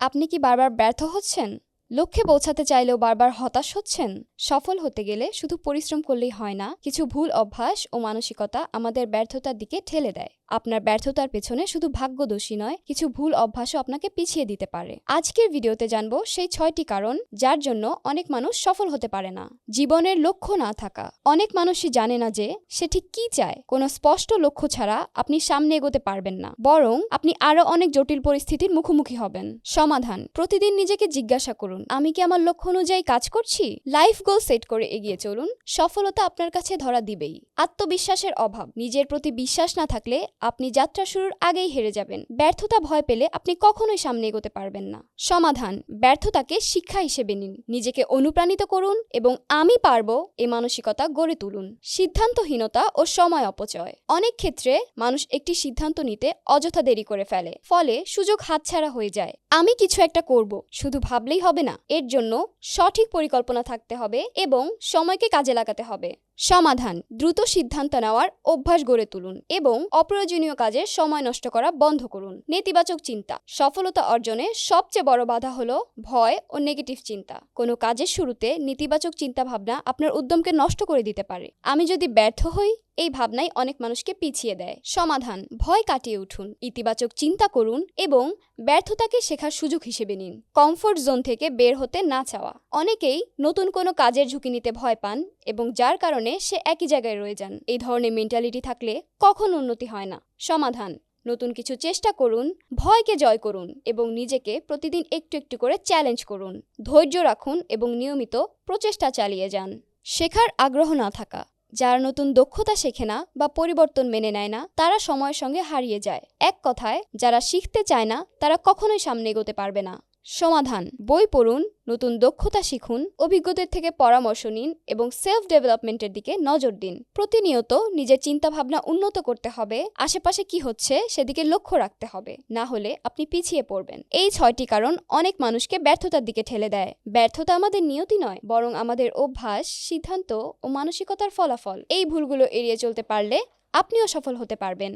আপনি কি বারবার ব্যর্থ হচ্ছেন? লক্ষ্যে পৌঁছাতে চাইলেও বারবার হতাশ হচ্ছেন? সফল হতে গেলে শুধু পরিশ্রম করলেই হয় না, কিছু ভুল অভ্যাস ও মানসিকতা আমাদের ব্যর্থতার দিকে ঠেলে দেয়। আপনার ব্যর্থতার পেছনে শুধু ভাগ্য দোষী নয়, কিছু ভুল অভ্যাসও আপনাকে পিছিয়ে দিতে পারে। আজকের ভিডিওতে জানব সেই ছয়টি কারণ যার জন্য অনেক মানুষ সফল হতে পারে না। জীবনের লক্ষ্য না থাকা। অনেক মানুষই জানে না যে সে ঠিক কি চায়। কোনো স্পষ্ট লক্ষ্য ছাড়া আপনি সামনে এগোতে পারবেন না। বরং আপনি আরও অনেক জটিল পরিস্থিতির মুখোমুখি হবেন। সমাধান। প্রতিদিন নিজেকে জিজ্ঞাসা করুন। আমি কি আমার লক্ষ্য অনুযায়ী কাজ করছি? লাইফ গোল সেট করে এগিয়ে চলুন, সফলতা আপনার কাছে ধরা দিবেই। আত্মবিশ্বাসের অভাব, নিজের প্রতি বিশ্বাস না থাকলে আপনি যাত্রা শুরুর আগেই হেরে যাবেন। ব্যর্থতা ভয় পেলে আপনি কখনোই সামনে এগোতে পারবেন না। সমাধান, ব্যর্থতাকে শিক্ষা হিসেবে নিন। নিজেকে অনুপ্রাণিত করুন এবং আমি পারব এ মানসিকতা গড়ে তুলুন। সিদ্ধান্তহীনতা ও সময় অপচয়। অনেক ক্ষেত্রে মানুষ একটি সিদ্ধান্ত নিতে অযথা দেরি করে ফেলে, ফলে সুযোগ হাতছাড়া হয়ে যায়। আমি কিছু একটা করব, শুধু ভাবলেই হবে না। এর জন্য সঠিক পরিকল্পনা থাকতে হবে এবং সময়কে কাজে লাগাতে হবে। সমাধান। দ্রুত সিদ্ধান্ত নেওয়ার অভ্যাস গড়ে তুলুন এবং অপ্রয়োজনীয় কাজে সময় নষ্ট করা বন্ধ করুন। নেতিবাচক চিন্তা। সফলতা অর্জনে সবচেয়ে বড় বাধা হলো ভয় ও নেগেটিভ চিন্তা। কোনো কাজের শুরুতে নেতিবাচক চিন্তা ভাবনা আপনার উদ্যমকে নষ্ট করে দিতে পারে। আমি যদি ব্যর্থ হই এই ভাবনাই অনেক মানুষকে পিছিয়ে দেয়। সমাধান, ভয় কাটিয়ে উঠুন, ইতিবাচক চিন্তা করুন এবং ব্যর্থতাকে শেখার সুযোগ হিসেবে নিন। কমফোর্ট জোন থেকে বের হতে না চাওয়া। অনেকেই নতুন কোনো কাজের ঝুঁকি নিতে ভয় পান এবং যার কারণে সে একই জায়গায় রয়ে যান। এই ধরনের মেন্টালিটি থাকলে কখন উন্নতি হয় না। সমাধান, নতুন কিছু চেষ্টা করুন, ভয়কে জয় করুন এবং নিজেকে প্রতিদিন একটু একটু করে চ্যালেঞ্জ করুন। ধৈর্য রাখুন এবং নিয়মিত প্রচেষ্টা চালিয়ে যান। শেখার আগ্রহ না থাকা। যারা নতুন দক্ষতা শেখে না বা পরিবর্তন মেনে নেয় না, তারা সময়ের সঙ্গে হারিয়ে যায়। এক কথায়, যারা শিখতে চায় না, তারা কখনোই সামনে এগোতে পারবে না। সমাধান। বই পড়ুন, নতুন দক্ষতা শিখুন, অভিজ্ঞদের থেকে পরামর্শ নিন এবং সেলফ ডেভেলপমেন্টের দিকে নজর দিন। প্রতিনিয়ত নিজের চিন্তাভাবনা উন্নত করতে হবে, আশেপাশে কি হচ্ছে সেদিকে লক্ষ্য রাখতে হবে, না হলে আপনি পিছিয়ে পড়বেন। এই ছয়টি কারণ অনেক মানুষকে ব্যর্থতার দিকে ঠেলে দেয়। ব্যর্থতা আমাদের নিয়তি নয়, বরং আমাদের অভ্যাস, সিদ্ধান্ত ও মানসিকতার ফলাফল। এই ভুলগুলো এড়িয়ে চলতে পারলে আপনিও সফল হতে পারবেন।